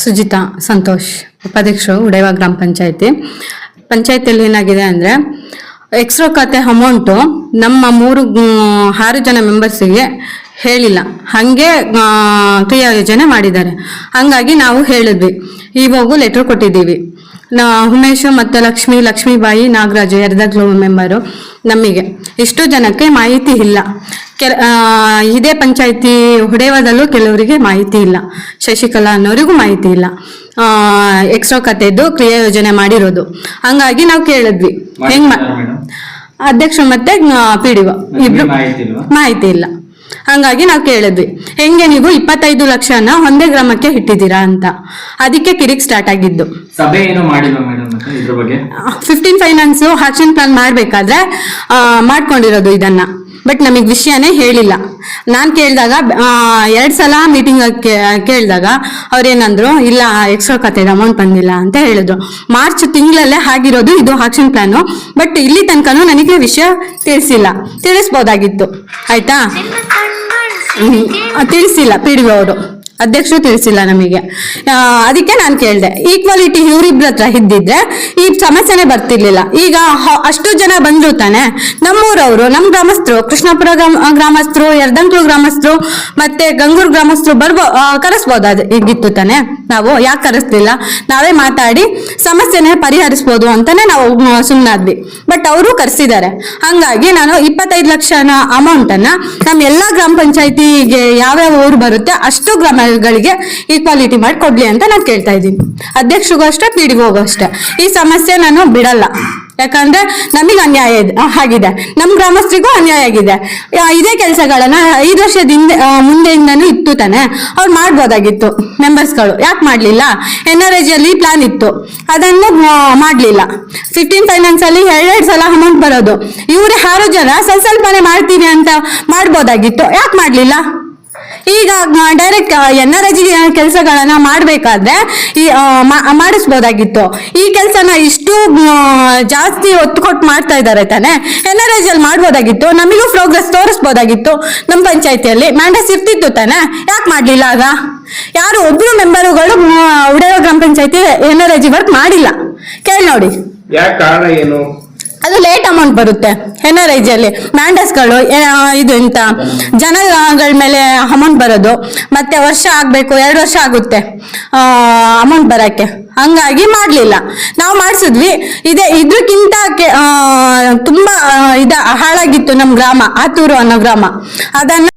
ಸುಜಿತಾ ಸಂತೋಷ್, ಉಪಾಧ್ಯಕ್ಷರು ಉಡೇವ ಗ್ರಾಮ ಪಂಚಾಯತಿ. ಪಂಚಾಯತಿಯಲ್ಲಿ ಏನಾಗಿದೆ ಅಂದರೆ ಎಕ್ಸ್ಟ್ರಾ ಖಾತೆ ಅಮೌಂಟು ನಮ್ಮ ಮೂರು ಆರು ಜನ ಮೆಂಬರ್ಸಿಗೆ ಹೇಳಿಲ್ಲ. ಹಾಗೆ ಕ್ರಿಯಾ ಯೋಜನೆ ಮಾಡಿದ್ದಾರೆ. ಹಂಗಾಗಿ ನಾವು ಹೇಳಿದ್ವಿ. ಇವಾಗೂ ಲೆಟ್ರ್ ಕೊಟ್ಟಿದ್ದೀವಿ. ನಾ ಉಮೇಶ್ ಮತ್ತು ಲಕ್ಷ್ಮಿ ಲಕ್ಷ್ಮೀಬಾಯಿ ನಾಗರಾಜು ಗ್ಲೋಬಲ್ ಮೆಂಬರು ನಮಗೆ ಇಷ್ಟು ಜನಕ್ಕೆ ಮಾಹಿತಿ ಇಲ್ಲ. ಕೆಲ ಇದೇ ಪಂಚಾಯಿತಿ ಹೊಡೆಯೋದಲ್ಲೂ ಕೆಲವರಿಗೆ ಮಾಹಿತಿ ಇಲ್ಲ. ಶಶಿಕಲಾ ಅನ್ನೋರಿಗೂ ಮಾಹಿತಿ ಇಲ್ಲ. ಎಕ್ಸ್ಟ್ರಾ ಕತೆದ್ದು ಕ್ರಿಯಾ ಯೋಜನೆ ಮಾಡಿರೋದು. ಹಂಗಾಗಿ ನಾವು ಕೇಳಿದ್ವಿ. ಹೆಂಗ್ ಅಧ್ಯಕ್ಷರು ಮತ್ತೆ ಪಿ ಡಿ ಇಬ್ರು ಮಾಹಿತಿ ಇಲ್ಲ. ಹಂಗಾಗಿ ನಾವು ಕೇಳಿದ್ವಿ. ಹೆಂಗೆ ನೀವು ಇಪ್ಪತ್ತೈದು ಲಕ್ಷನ ಒಂದೇ ಗ್ರಾಮಕ್ಕೆ ಇಟ್ಟಿದ್ದೀರಾ ಅಂತ. ಅದಕ್ಕೆ ಕಿರಿಕ್ ಸ್ಟಾರ್ಟ್ ಆಗಿದ್ದು. ಸಭೆ ಏನು ಮಾಡಿಲ್ವಾ ಮೇಡಮ್ ಮತ್ತೆ ಇದ್ರ ಬಗ್ಗೆ? ಫಿಫ್ಟೀನ್ ಫೈನಾನ್ಸ್ ಆಕ್ಷನ್ ಪ್ಲಾನ್ ಮಾಡಬೇಕಾದ್ರೆ ಮಾಡ್ಕೊಂಡಿರೋದು ಇದನ್ನ. ಬಟ್ ನಮಗೆ ವಿಷಯನೇ ಹೇಳಿಲ್ಲ. ನಾನು ಕೇಳಿದಾಗ ಎರಡು ಸಲ ಮೀಟಿಂಗ್ ಕೇಳಿದಾಗ ಅವ್ರೇನಂದ್ರು ಇಲ್ಲ ಎಕ್ಸ್ಟ್ರಾ ಕತೆ ಅಮೌಂಟ್ ಬಂದಿಲ್ಲ ಅಂತ ಹೇಳಿದ್ರು. ಮಾರ್ಚ್ ತಿಂಗಳಲ್ಲೇ ಆಗಿರೋದು ಇದು ಆಕ್ಷನ್ ಪ್ಲಾನು ಬಟ್ ಇಲ್ಲಿ ತನಕನೂ ನನಗೆ ವಿಷಯ ತಿಳಿಸಿಲ್ಲ. ತಿಳಿಸ್ಬೋದಾಗಿತ್ತು. ಆಯ್ತಾ? ತಿಳಿಸಿಲ್ಲ ಪಿ ಡಿ ಅವರು ಅಧ್ಯಕ್ಷರು ತಿಳಿಸಿಲ್ಲ ನಮಗೆ. ಅದಕ್ಕೆ ನಾನು ಕೇಳಿದೆ. ಈಕ್ವಾಲಿಟಿ ಇವರಿಬ್ರ ಹತ್ರ ಇದ್ದಿದ್ರೆ ಈ ಸಮಸ್ಯೆನೇ ಬರ್ತಿರ್ಲಿಲ್ಲ. ಈಗ ಅಷ್ಟು ಜನ ಬಂದ್ರು ತಾನೆ ನಮ್ಮೂರವರು ನಮ್ಮ ಗ್ರಾಮಸ್ಥರು, ಕೃಷ್ಣಾಪುರ ಗ್ರಾಮ ಗ್ರಾಮಸ್ಥರು ಯರ್ದಂಕ್ಲು ಗ್ರಾಮಸ್ಥರು ಮತ್ತೆ ಗಂಗೂರು ಗ್ರಾಮಸ್ಥರು ಬರ್ಬೋ ಕರೆಸ್ಬೋದು ಕರೆಸ್ಬೋದಾದ ಈಗಿತ್ತು ತಾನೆ ನಾವು. ಯಾಕೆ ಕರೆಸ್ಲಿಲ್ಲ? ನಾವೇ ಮಾತಾಡಿ ಸಮಸ್ಯೆನೇ ಪರಿಹರಿಸ್ಬೋದು ಅಂತಾನೆ ನಾವು ಸುಮ್ಮನಾದ್ವಿ ಬಟ್ ಅವರು ಕರೆಸಿದ್ದಾರೆ ಹಂಗಾಗಿ ನಾನು ಇಪ್ಪತ್ತೈದು ಲಕ್ಷನ ಅಮೌಂಟ್ ಅನ್ನ ನಮ್ಮ ಎಲ್ಲಾ ಗ್ರಾಮ ಪಂಚಾಯತಿಗೆ ಯಾವ್ಯಾವ ಊರು ಬರುತ್ತೆ ಅಷ್ಟು ಗ್ರಾಮಗಳಿಗೆ ಈಕ್ವಾಲಿಟಿ ಮಾಡಿ ಕೊಡ್ಲಿ ಅಂತ ನಾನು ಕೇಳ್ತಾ ಇದ್ದೀನಿ. ಅಧ್ಯಕ್ಷರಿಗೂ ಅಷ್ಟೇ ಪಿ ಡಿಒಗೂ ಅಷ್ಟೇ. ಈ ಸಮಸ್ಯೆ ನಾನು ಬಿಡಲ್ಲ. ಯಾಕಂದ್ರೆ ನಮಗೆ ಅನ್ಯಾಯ ಆಗಿದೆ. ನಮ್ಮ ಗ್ರಾಮಸ್ಥರಿಗೂ ಅನ್ಯಾಯ ಆಗಿದೆ. ಇದೇ ಕೆಲಸಗಳನ್ನ ಐದು ವರ್ಷದ ಹಿಂದೆ ಮುಂದೆಯಿಂದನೂ ಇತ್ತು ತಾನೆ. ಅವ್ರು ಮಾಡ್ಬೋದಾಗಿತ್ತು. ಮೆಂಬರ್ಸ್ಗಳು ಯಾಕೆ ಮಾಡ್ಲಿಲ್ಲ? ಎನ್ ಆರ್ ಅಲ್ಲಿ ಪ್ಲಾನ್ ಇತ್ತು. ಅದನ್ನು ಮಾಡ್ಲಿಲ್ಲ. ಫಿಫ್ಟೀನ್ ಫೈನಾನ್ಸ್ ಅಲ್ಲಿ ಎರಡೆರಡು ಸಲ ಅಮೌಂಟ್ ಬರೋದು. ಇವ್ರು ಯಾರು ಜನ ಸ್ವಲ್ಪ ಸ್ವಲ್ಪನೇ ಮಾಡ್ತೀವಿ ಅಂತ ಮಾಡ್ಬೋದಾಗಿತ್ತು. ಯಾಕೆ ಮಾಡ್ಲಿಲ್ಲ? ಈಗ ಡೈರೆಕ್ಟ್ ಎನ್ ಆರ್ ಜಿ ಕೆಲಸಗಳನ್ನ ಮಾಡಬೇಕಾದ್ರೆ ಈ ಮಾಡಿಸ್ಬೋದಾಗಿತ್ತು. ಈ ಕೆಲಸನ ಇಷ್ಟು ಜಾಸ್ತಿ ಒತ್ತು ಕೊಟ್ಟು ಮಾಡ್ತಾ ಇದ್ದಾರೆ ತಾನೆ. ಎನ್ ಆರ್ ಅಲ್ಲಿ ಮಾಡ್ಬೋದಾಗಿತ್ತು, ನಮಗೂ ಪ್ರೋಗ್ರೆಸ್ ತೋರಿಸ್ಬೋದಾಗಿತ್ತು. ನಮ್ಮ ಪಂಚಾಯತಿಯಲ್ಲಿ ಮ್ಯಾಂಡಸ್ ಇರ್ತಿತ್ತು ತಾನೆ. ಯಾಕೆ ಮಾಡಲಿಲ್ಲ ಆಗ? ಯಾರು, ಒಬ್ರು ಮೆಂಬರುಗಳು ಉಡೇವ ಗ್ರಾಮ ಪಂಚಾಯತಿ ಎನ್ ಆರ್ ಜಿ ವರ್ಕ್ ಮಾಡಿಲ್ಲ. ಕೇಳಿ ನೋಡಿ. ಯಾಕೆ ಕಾರಣ ಏನು? ಅದು ಲೇಟ್ ಅಮೌಂಟ್ ಬರುತ್ತೆ. ಎನ್ ಆರ್ ಐ ಜಿಯಲ್ಲಿ ಮ್ಯಾಂಡಸ್ಗಳು ಇದು ಎಂತ? ಜನಗಳ ಮೇಲೆ ಅಮೌಂಟ್ ಬರೋದು. ಮತ್ತೆ ವರ್ಷ ಆಗಬೇಕು, ಎರಡು ವರ್ಷ ಆಗುತ್ತೆ ಅಮೌಂಟ್ ಬರೋಕ್ಕೆ. ಹಂಗಾಗಿ ಮಾಡಲಿಲ್ಲ. ನಾವು ಮಾಡಿಸಿದ್ವಿ. ಇದೇ ಇದಕ್ಕಿಂತ ತುಂಬ ಇದ ಹಾಳಾಗಿತ್ತು ನಮ್ಮ ಗ್ರಾಮ, ಆತೂರು ಅನ್ನೋ ಗ್ರಾಮ. ಅದನ್ನ